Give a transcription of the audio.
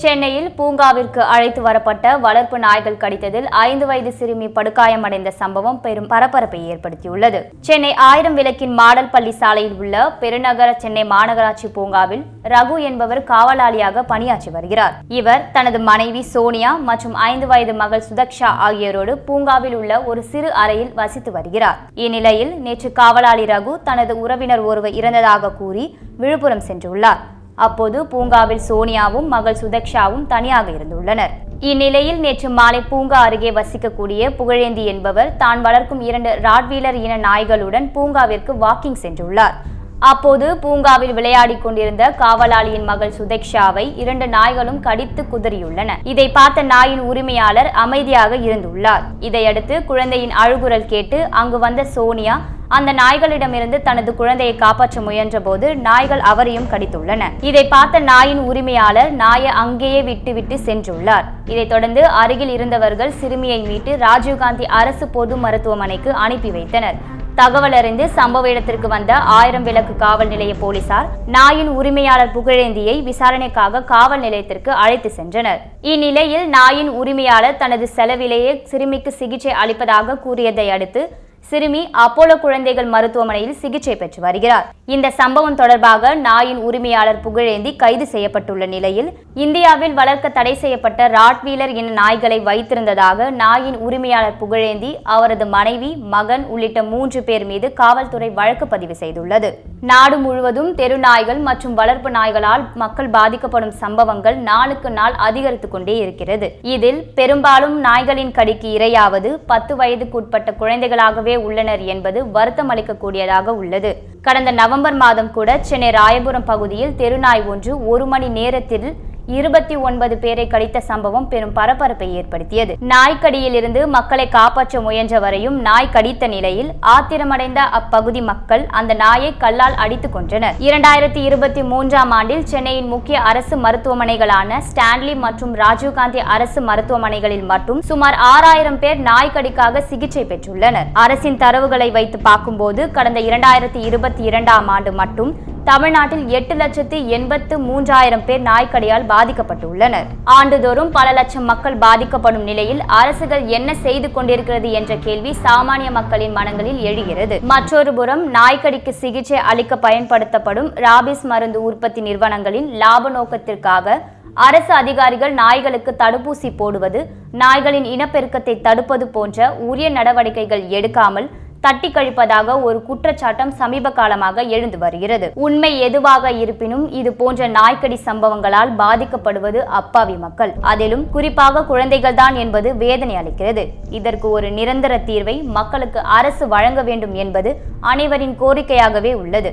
சென்னையில் பூங்காவிற்கு அழைத்து வரப்பட்ட வளர்ப்பு நாய்கள் கடித்ததில் ஐந்து வயது சிறுமி படுகாயமடைந்த சம்பவம் பெரும் பரபரப்பை ஏற்படுத்தியுள்ளது. சென்னை ஆயிரம் விளக்கின் மாடல் பள்ளி சாலையில் உள்ள பெருநகர சென்னை மாநகராட்சி பூங்காவில் ரகு என்பவர் காவலாளியாக பணியாற்றி வருகிறார். இவர் தனது மனைவி சோனியா மற்றும் ஐந்து வயது மகள் சுதக்ஷா ஆகியோரோடு பூங்காவில் உள்ள ஒரு சிறு அறையில் வசித்து வருகிறார். இந்நிலையில் நேற்று காவலாளி ரகு தனது உறவினர் ஒருவர் இறந்ததாக கூறி விழுப்புரம் சென்றுள்ளார். அப்போது பூங்காவில் சோனியாவும் மகள் சுதக்ஷாவும் தனியாக இருந்துள்ளனர். இந்நிலையில் நேற்று மாலை பூங்கா அருகே வசிக்கக்கூடிய புகழேந்தி என்பவர் தான் வளர்க்கும் இரண்டு ராட்வீலர் இன நாய்களுடன் பூங்காவிற்கு வாக்கிங் சென்றுள்ளார். அப்போது பூங்காவில் விளையாடிக் கொண்டிருந்த காவலாளியின் மகள் சுதேக்ஷாவை இரண்டு நாய்களும் கடித்து குதறியுள்ளன. இதை பார்த்த நாயின் உரிமையாளர் அமைதியாக இருந்துள்ளார். இதையடுத்து குழந்தையின் அழுகுரல் கேட்டு அங்கு வந்த சோனியா அந்த நாய்களிடமிருந்து தனது குழந்தையை காப்பாற்ற முயன்றபோது நாய்கள் அவரையும் கடித்துள்ளன. இதை பார்த்த நாயின் உரிமையாளர் நாயை அங்கேயே விட்டுவிட்டு சென்றுள்ளார். இதைத் தொடர்ந்து அருகில் இருந்தவர்கள் சிறுமியை மீட்டு ராஜீவ்காந்தி அரசு பொது மருத்துவமனைக்கு அனுப்பி வைத்தனர். தகவல் அறிந்து சம்பவ இடத்திற்கு வந்த ஆயிரம் விளக்கு காவல் நிலைய போலீசார் நாயின் உரிமையாளர் புகழேந்தியை விசாரணைக்காக காவல் நிலையத்திற்கு அழைத்து சென்றனர். இந்நிலையில் நாயின் உரிமையாளர் தனது செலவிலேயே சிறுமிக்கு சிகிச்சை அளிப்பதாக கூறியதை அடுத்து சிறுமி அப்போலோ குழந்தைகள் மருத்துவமனையில் சிகிச்சை பெற்று வருகிறார். இந்த சம்பவம் தொடர்பாக நாயின் உரிமையாளர் புகழேந்தி கைது செய்யப்பட்டுள்ள நிலையில் இந்தியாவில் வளர்க்க தடை செய்யப்பட்ட ராட்வீலர் என நாய்களை வைத்திருந்ததாக நாயின் உரிமையாளர் புகழேந்தி அவரது மனைவி மகன் உள்ளிட்ட மூன்று பேர் மீது காவல்துறை வழக்கு பதிவு செய்துள்ளது. நாடு முழுவதும் தெரு நாய்கள் மற்றும் வளர்ப்பு நாய்களால் மக்கள் பாதிக்கப்படும் சம்பவங்கள் நாளுக்கு நாள் அதிகரித்துக் கொண்டே இருக்கிறது. இதில் பெரும்பாலும் நாய்களின் கடிக்கு இரையாவது பத்து வயதுக்குட்பட்ட குழந்தைகளாகவே உள்ளனர் என்பது வருத்தம் அளிக்கக்கூடியதாக உள்ளது. கடந்த நவம்பர் மாதம் கூட சென்னை ராயபுரம் பகுதியில் தெருநாய் ஒன்று ஒரு மணி நேரத்தில் இருபத்தி ஒன்பது பேரை கடித்த சம்பவம் பெரும் பரபரப்பை ஏற்படுத்தியது. நாய்க்கடியில் இருந்து மக்களை காப்பாற்ற முயன்ற வரையும் நாய் கடித்த நிலையில் ஆத்திரமடைந்த அப்பகுதி மக்கள் அந்த நாயை கல்லால் அடித்துக் கொன்றனர். இரண்டாயிரத்தி இருபத்தி மூன்றாம் ஆண்டில் சென்னையின் முக்கிய அரசு மருத்துவமனைகளான ஸ்டான்லி மற்றும் ராஜீவ்காந்தி அரசு மருத்துவமனைகளில் மட்டும் சுமார் ஆறாயிரம் பேர் நாய்க்கடிக்காக சிகிச்சை பெற்றுள்ளனர். அரசின் தரவுகளை வைத்து பார்க்கும்போது கடந்த இரண்டாயிரத்தி இருபத்தி இரண்டாம் ஆண்டு மட்டும் தமிழ்நாட்டில் எட்டு லட்சத்தி எண்பத்து மூன்றாயிரம் பேர் நாய்க்கடியால் பாதிக்கப்பட்டுள்ளனர். ஆண்டுதோறும் பல லட்சம் மக்கள் பாதிக்கப்படும் நிலையில் அரசுகள் என்ன செய்து கொண்டிருக்கிறது என்ற கேள்வி சாமானிய மக்களின் மனங்களில் எழுகிறது. மற்றொரு புறம் நாய்க்கடிக்கு சிகிச்சை அளிக்க பயன்படுத்தப்படும் ராபிஸ் மருந்து உற்பத்தி நிறுவனங்களின் லாப நோக்கத்திற்காக அரசு அதிகாரிகள் நாய்களுக்கு தடுப்பூசி போடுவது நாய்களின் இனப்பெருக்கத்தை தடுப்பது போன்ற உரிய நடவடிக்கைகள் எடுக்காமல் தட்டி கழிப்பதாக ஒரு குற்றச்சாட்டம் சமீப காலமாக எழுந்து வருகிறது. உண்மை எதுவாக இருப்பினும் இது போன்ற நாய்க்கடி சம்பவங்களால் பாதிக்கப்படுவது அப்பாவி மக்கள். அதிலும் குறிப்பாக குழந்தைகள் தான் என்பது வேதனை அளிக்கிறது. இதற்கு ஒரு நிரந்தர தீர்வை மக்களுக்கு அரசு வழங்க வேண்டும் என்பது அனைவரின் கோரிக்கையாகவே உள்ளது.